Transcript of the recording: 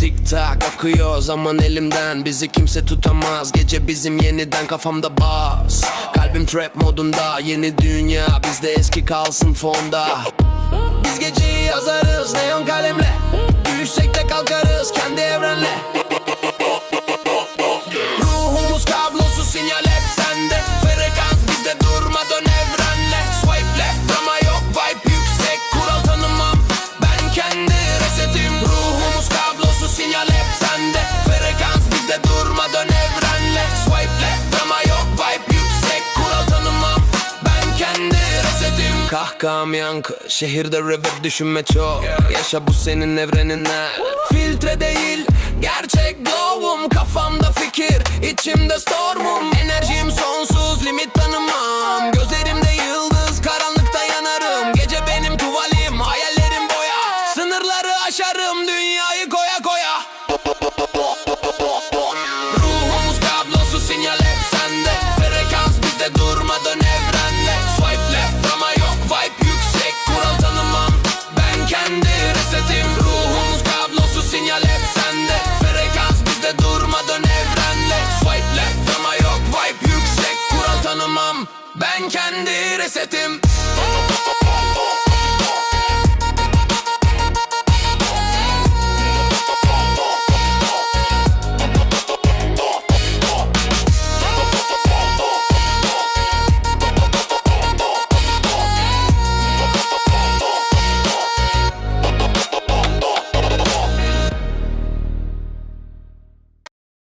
Tik tak akıyor zaman elimden. Bizi kimse tutamaz. Gece bizim yeniden kafamda bas. Kalbim trap modunda. Yeni dünya bizde eski kalsın fonda. Biz geceyi yazarız neon Kahkaham yankı şehirde reverb düşünme çok. Yaşa bu senin evrenine. Filtre değil gerçek glow'um Kafamda fikir içimde stormum. Enerjim sonsuz limit tanımam. Gözlerimde yıldız karanlıkta yanarım. Gece benim tuvalim hayallerim boya. Sınırları aşarım dünyayı koya koya. Ruhumuz kablosuz sinyal hep sende. Frekans bizde durmadan evrenle ben kendi resetim